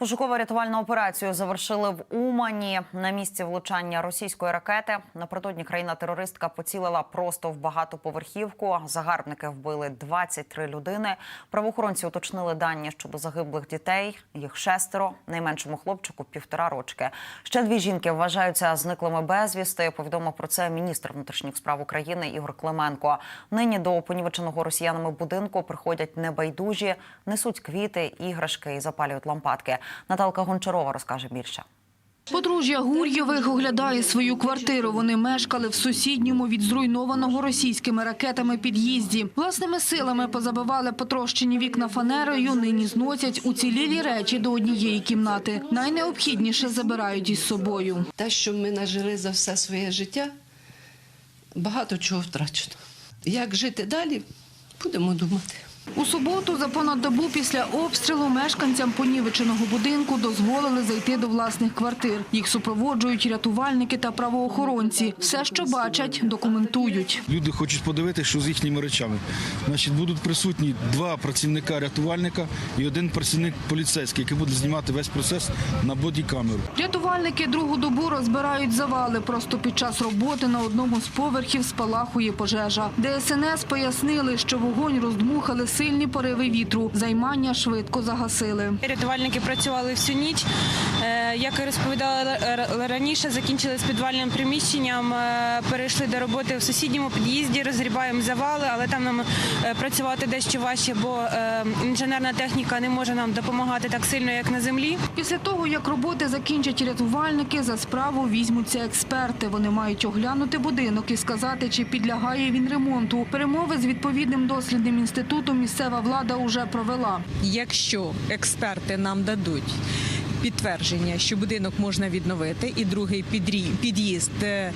Пошуково-рятувальну операцію завершили в Умані. На місці влучання російської ракети напередодні країна-терористка поцілила просто в багатоповерхівку. Загарбники вбили 23 людини. Правоохоронці уточнили дані щодо загиблих дітей. Їх шестеро. Найменшому хлопчику півтора рочки. Ще дві жінки вважаються зниклими безвісти. Повідомив про це міністр внутрішніх справ України Ігор Клименко. Нині до понівеченого росіянами будинку приходять небайдужі, несуть квіти, іграшки і запалюють лампадки. Наталка Гончарова розкаже більше. Подружжя Гур'євих оглядає свою квартиру. Вони мешкали в сусідньому від зруйнованого російськими ракетами під'їзді. Власними силами позабивали потрощені вікна фанерою, нині зносять уцілілі речі до однієї кімнати. Найнеобхідніше забирають із собою. Те, що ми нажили за все своє життя, багато чого втрачено. Як жити далі, будемо думати. У суботу за понад добу після обстрілу мешканцям понівеченого будинку дозволили зайти до власних квартир. Їх супроводжують рятувальники та правоохоронці. Все, що бачать, документують. Люди хочуть подивитися, що з їхніми речами. Значить, будуть присутні два працівника рятувальника і один працівник поліцейський, який буде знімати весь процес на бодікамеру. Рятувальники другу добу розбирають завали. Просто під час роботи на одному з поверхів спалахує пожежа. ДСНС пояснили, що вогонь роздмухали сильні пориви вітру. Займання швидко загасили. Рятувальники працювали всю ніч. Е, Як і розповідала раніше, закінчили з підвальним приміщенням, е, перейшли до роботи в сусідньому під'їзді, розгрібаємо завали, але там нам е, працювати дещо важче, бо інженерна техніка не може нам допомагати так сильно, як на землі. Після того, як роботи закінчать рятувальники, за справу візьмуться експерти. Вони мають оглянути будинок і сказати, чи підлягає він ремонту. Перемови з відповідним дослідним інститутом місцева влада уже провела. Якщо експерти нам дадуть підтвердження, що будинок можна відновити, і другий під'їзд е,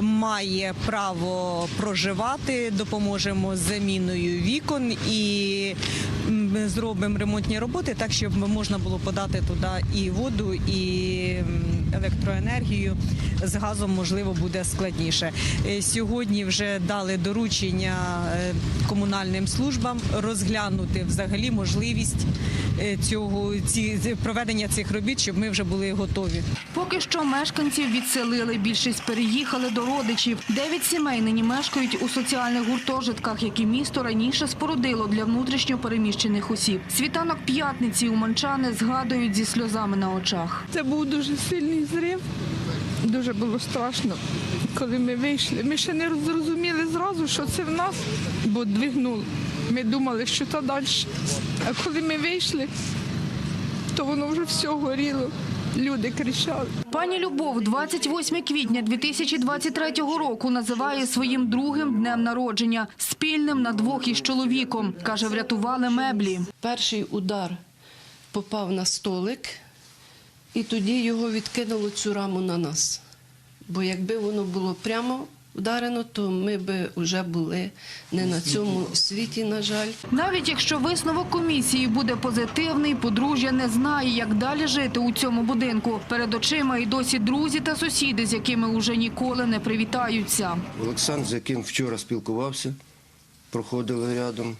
має право проживати, допоможемо з заміною вікон і зробимо ремонтні роботи так, щоб можна було подати туди і воду, і електроенергію. З газом можливо буде складніше. Е, Сьогодні вже дали доручення е, комунальним службам розглянути взагалі можливість е, цього ці проведення цих робіт, щоб ми вже були готові. Поки що мешканців відселили. Більшість переїхали до родичів. Дев'ять сімей нині мешкають у соціальних гуртожитках, які місто раніше спорудило для внутрішньо переміщених осіб. Світанок п'ятниці уманчани згадують зі сльозами на очах. Це був дуже сильний зрив. Дуже було страшно, коли ми вийшли. Ми ще не зрозуміли зразу, що це в нас, бо двигнуло. Ми думали, що то далі. А коли ми вийшли, то воно вже все горіло. Люди кричали. Пані Любов 28 квітня 2023 року називає своїм другим днем народження, спільним на двох із чоловіком. Каже, врятували меблі. Перший удар попав на столик, і тоді його відкинуло цю раму на нас. Бо якби воно було прямо вдарено, то ми би вже були не на цьому світі, на жаль. Навіть якщо висновок комісії буде позитивний, подружжя не знає, як далі жити у цьому будинку. Перед очима і досі друзі та сусіди, з якими уже ніколи не привітаються. Олександр, з яким вчора спілкувався, проходили рядом,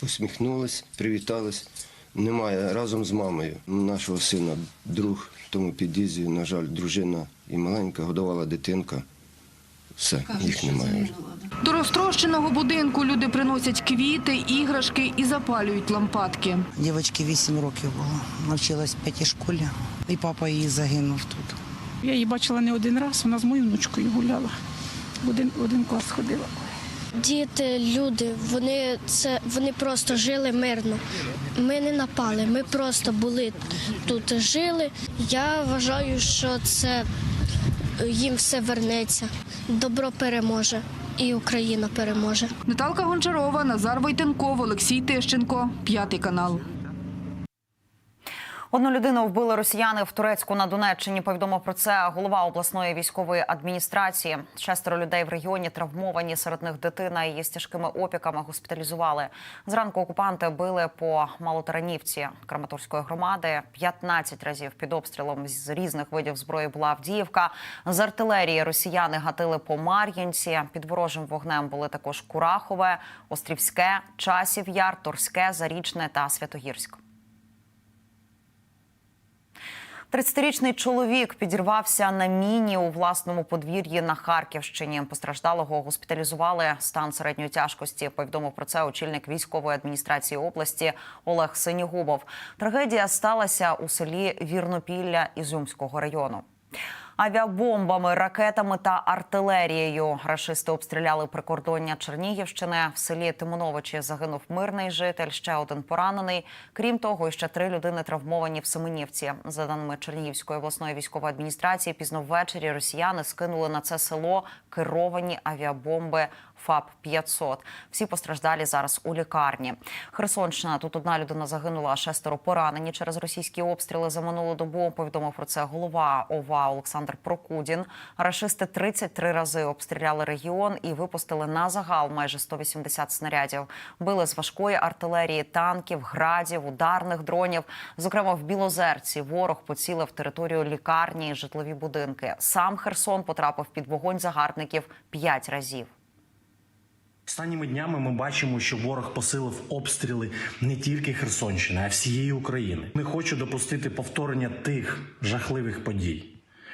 посміхнулись, привітались. Немає разом з мамою нашого сина, друг в тому під'їзді, на жаль, дружина і маленька, годувала дитинка. Все, їх немає. вже. До розтрощеного будинку люди приносять квіти, іграшки і запалюють лампадки. Дівчинці 8 років було. Навчилась в п'ятій школі, і папа її загинув тут. Я її бачила не один раз, вона з моєю внучкою гуляла. В один, в один клас ходила. Діти, люди, вони це вони просто жили мирно. Ми не напали, ми просто були тут, жили. Я вважаю, що це їм все вернеться. Добро переможе і Україна переможе. Наталка Гончарова, Назар Войтенков, Олексій Тищенко, п'ятий канал. Одну людину вбили росіяни в Турецьку на Донеччині. Повідомив про це голова обласної військової адміністрації. Шестеро людей в регіоні травмовані. Серед них дитина її з тяжкими опіками госпіталізували. Зранку окупанти били по Малотаранівці Краматорської громади. 15 разів під обстрілом з різних видів зброї була Авдіївка. З артилерії росіяни гатили по Мар'їнці. Під ворожим вогнем були також Курахове, Острівське, Часів Яр, Торське, Зарічне та Святогірськ. 30-річний чоловік підірвався на міні у власному подвір'ї на Харківщині. Постраждалого госпіталізували стан середньої тяжкості. Повідомив про це очільник військової адміністрації області Олег Синігубов. Трагедія сталася у селі Вірнопілля Ізюмського району. Авіабомбами, ракетами та артилерією рашисти обстріляли прикордоння Чернігівщини. В селі Тимоновичі загинув мирний житель, ще один поранений. Крім того, ще три людини травмовані в Семенівці. За даними Чернігівської обласної військової адміністрації, пізно ввечері росіяни скинули на це село керовані авіабомби ФАП 500 Всі постраждалі зараз у лікарні. Херсонщина тут одна людина загинула, а шестеро поранені через російські обстріли за минулу добу. Повідомив про це голова ОВА Олександр Прокудін. Рашисти 33 рази обстріляли регіон і випустили на загал майже 180 снарядів. Били з важкої артилерії, танків, градів, ударних дронів. Зокрема, в Білозерці ворог поцілив територію лікарні і житлові будинки. Сам Херсон потрапив під вогонь загарбників п'ять разів. Останніми днями ми бачимо, що ворог посилив обстріли не тільки Херсонщини, а всієї України. Не хочу допустити повторення тих жахливих подій,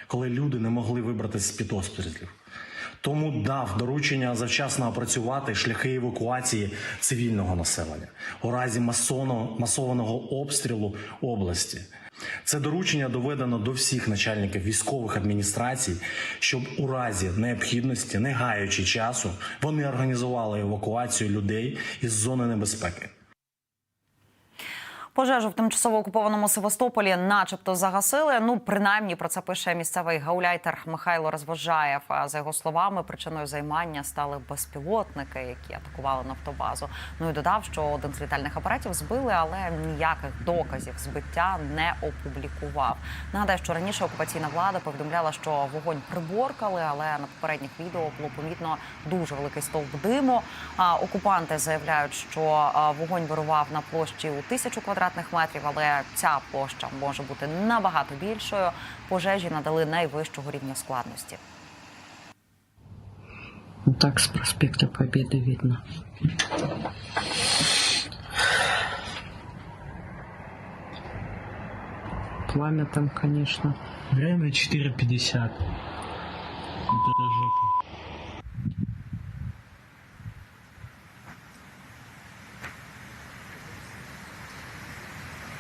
коли люди не могли вибратися з під обстрілів. Тому дав доручення завчасно опрацювати шляхи евакуації цивільного населення у разі масованого обстрілу області. Це доручення доведено до всіх начальників військових адміністрацій, щоб у разі необхідності, не гаючи часу, вони організували евакуацію людей із зони небезпеки. Пожежу в тимчасово окупованому Севастополі, начебто, загасили. Ну, принаймні про це пише місцевий гауляйтер Михайло Розвожаєв. За його словами, причиною займання стали безпілотники, які атакували нафтобазу. Ну і додав, що один з літальних апаратів збили, але ніяких доказів збиття не опублікував. Нагадаю, що раніше окупаційна влада повідомляла, що вогонь приборкали, але на попередніх відео було помітно дуже великий стовп диму. А окупанти заявляють, що вогонь вирував на площі у тисячу квадратних метрів, але ця площа може бути набагато більшою. Пожежі надали найвищого рівня складності. Так с проспекта Победы видно. Пламя там, конечно. Время 4.50. Это жопа.